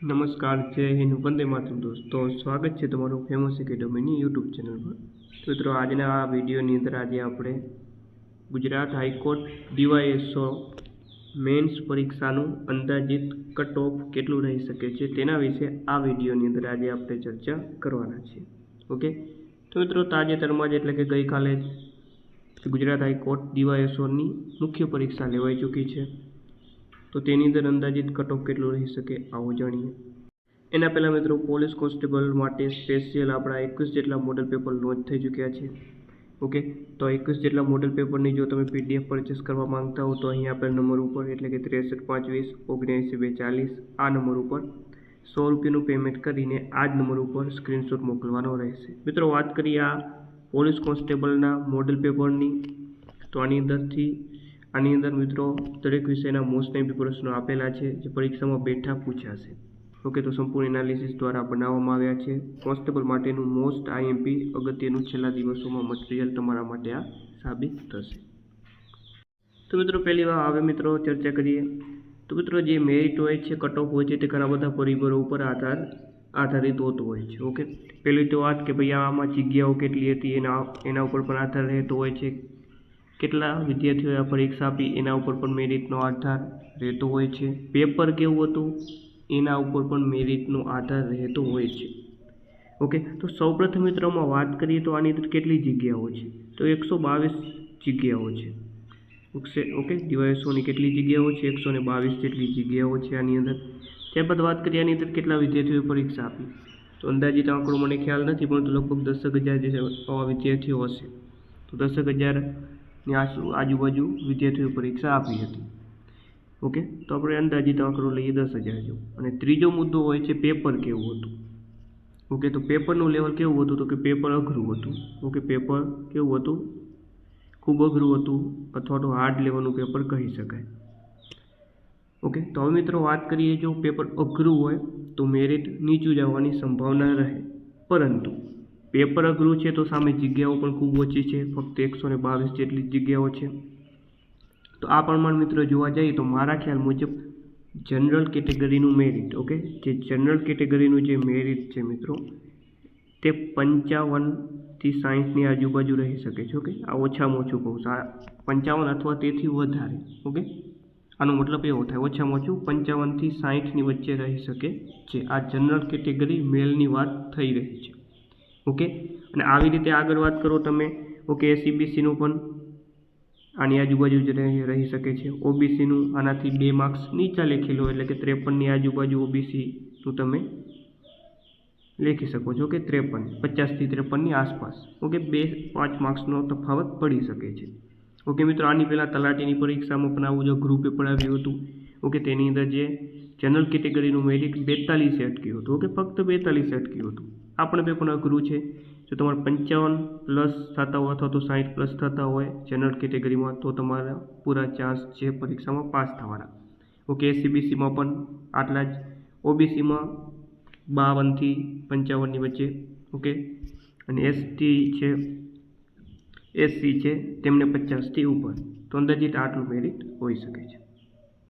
નમસ્કાર, જય હિન્દ, વંદે માતરમ દોસ્તો. સ્વાગત છે તમારું ફેમસ એકેડમીની યુટ્યુબ ચેનલ પર. મિત્રો, આજના આ વિડીયોની અંદર આજે આપણે ગુજરાત હાઈકોર્ટ ડીવાયએસઓ મેન્સ પરીક્ષાનું અંદાજિત કટ ઓફ કેટલું રહી શકે છે તેના વિશે આ વિડીયોની અંદર આજે આપણે ચર્ચા કરવાના છીએ. ઓકે તો મિત્રો, તાજેતરમાં જ એટલે કે ગઈકાલે જ ગુજરાત હાઈકોર્ટ ડીવાયએસઓની મુખ્ય પરીક્ષા લેવાઈ ચૂકી છે. તો તેની અંદર અંદાજિત કટઓફ કેટલો રહી શકે આવો જાણીએ. એના પહેલાં મિત્રો પોલીસ કોન્સ્ટેબલ માટે સ્પેશિયલ આપણા એકવીસ જેટલા મોડલ પેપર લોન્ચ થઈ ચૂક્યા છે. ઓકે તો એકવીસ જેટલા મોડલ પેપરની જો તમે પીડીએફ પરચેસ કરવા માંગતા હો તો અહીં આપેલ નંબર ઉપર એટલે કે ત્રેસઠ પાંચ વીસ ઓગણએંસી બે ચાલીસ આ નંબર ઉપર સો રૂપિયાનું પેમેન્ટ કરીને આ જ નંબર ઉપર સ્ક્રીનશોટ મોકલવાનો રહેશે. મિત્રો વાત કરીએ આ પોલીસ કોન્સ્ટેબલના મોડલ પેપરની તો આની અંદરથી આની અંદર મિત્રો, દરેક વિષયના મોસ્ટ ટાઈમ પ્રશ્નો આપેલા છે, જે પરીક્ષામાં બેઠા પૂછાશે. ઓકે તો સંપૂર્ણ એનાલિસિસ દ્વારા બનાવવામાં આવ્યા છે. કોન્સ્ટેબલ માટેનું મોસ્ટ આઈએમપી અગત્યનું છેલ્લા દિવસોમાં મટીરિયલ તમારા માટે આ સાબિત થશે. તો મિત્રો, પહેલી વાર હવે મિત્રો ચર્ચા કરીએ. તો મિત્રો, જે મેરિટ હોય છે કટ ઓફ હોય છે, તે ઘણા બધા પરિબળો ઉપર આધાર, આધારિત હોતું હોય છે. ઓકે પહેલી તો વાત કે ભાઈ, આમાં જગ્યાઓ કેટલી હતી, એના એના ઉપર પણ આધાર રહેતો હોય છે. કેટલા વિદ્યાર્થીઓએ પરીક્ષા આપી? એના ઉપર પણ મેરિટનો આધાર રહેતો હોય છે. પેપર કેવું હતું? એના ઉપર પણ મેરિટનો આધાર રહેતો હોય છે. ઓકે તો સૌપ્રથમ મિત્રોમાં વાત કરીએ તો આની અંદર કેટલી જગ્યાઓ છે? તો એકસો બાવીસ જગ્યાઓ છે. ઓકે ઓકે ડીવાયસોની કેટલી જગ્યાઓ છે? એકસો ને બાવીસ જેટલી જગ્યાઓ છે આની અંદર. ત્યારબાદ વાત કરીએ આની અંદર કેટલા વિદ્યાર્થીઓએ પરીક્ષા આપી? તો અંદાજિત આંકડો મને ખ્યાલ નથી, પરંતુ લગભગ દસેક હજાર જે વિદ્યાર્થીઓ હશે. તો દસેક હજારની આસુ આજુબાજુ વિદ્યાર્થીઓ પરીક્ષા આપી હતી. ઓકે? તો આપણે અંદાજિત આંકડો લઈએ દસ હજાર જેવું. અને ત્રીજો મુદ્દો હોય છે પેપર કેવું હતું? ઓકે, તો પેપરનું લેવલ કેવું હતું? તો કે પેપર અઘરું હતું. ઓકે, પેપર કેવું હતું? ખૂબ અઘરું હતું અથવા તો હાર્ડ લેવલનું પેપર કહી શકાય. ઓકે, તો હવે મિત્રો વાત કરીએ જો પેપર અઘરું હોય તો મેરિટ નીચું જવાની સંભાવના રહે. પરંતુ પેપર અઘરું છે તો સામે જગ્યાઓ પણ ખૂબ ઓછી છે, ફક્ત એકસો ને બાવીસ જેટલી જગ્યાઓ છે. તો આ પ્રમાણ મિત્રો જોવા જઈએ તો મારા ખ્યાલ મુજબ જનરલ કેટેગરીનું મેરિટ, ઓકે? જે જનરલ કેટેગરીનું જે મેરિટ છે મિત્રો, તે પંચાવનથી સાહીઠની આજુબાજુ રહી શકે છે, ઓકે? આ ઓછામાં ઓછું કહું છું. પંચાવન અથવા તેથી વધારે, ઓકે? આનો મતલબ એવો થાય, ઓછામાં ઓછું પંચાવનથી સાહીઠની વચ્ચે રહી શકે છે. આ જનરલ કેટેગરી મેલની વાત થઈ રહી છે. ઓકે? અને આવી રીતે આગળ વાત કરો તમે, ઓકે એસીબીસીનું પણ આની આજુબાજુ જ રહી શકે છે. ઓબીસીનું આનાથી બે માર્ક્સ નીચા લખેલો એટલે કે ત્રેપનની આજુબાજુ ઓબીસીનું તમે લખી શકો છો કે ત્રેપન, પચાસથી ત્રેપનની આસપાસ, ઓકે? બે, પાંચ માર્ક્સનો તફાવત પડી શકે છે. ઓકે, મિત્રો, આની પહેલાં તલાટીની પરીક્ષામાં પણ આવું જો ગ્રુપે પડાવ્યું હતું. ઓકે, તેની અંદર જે જનરલ કેટેગરીનું મેરિટ બેતાલીસે અટક્યું હતું. ઓકે, ફક્ત બેતાલીસે અટક્યું હતું. આ પણ પેપર અઘરું છે. જો તમારે પંચાવન પ્લસ થતા હોય અથવા તો સાઠ પ્લસ થતા હોય જનરલ કેટેગરીમાં તો તમારા પૂરા ચાન્સ છે પરીક્ષામાં પાસ થવાના. ઓકે એસસીબીસીમાં પણ આટલા જ. ઓબીસીમાં બાવનથી પંચાવનની વચ્ચે. ઓકે, અને એસટી છે એસસી છે, તેમને પચાસથી ઉપર. તો અંદાજિત આટલું મેરિટ હોઈ શકે છે.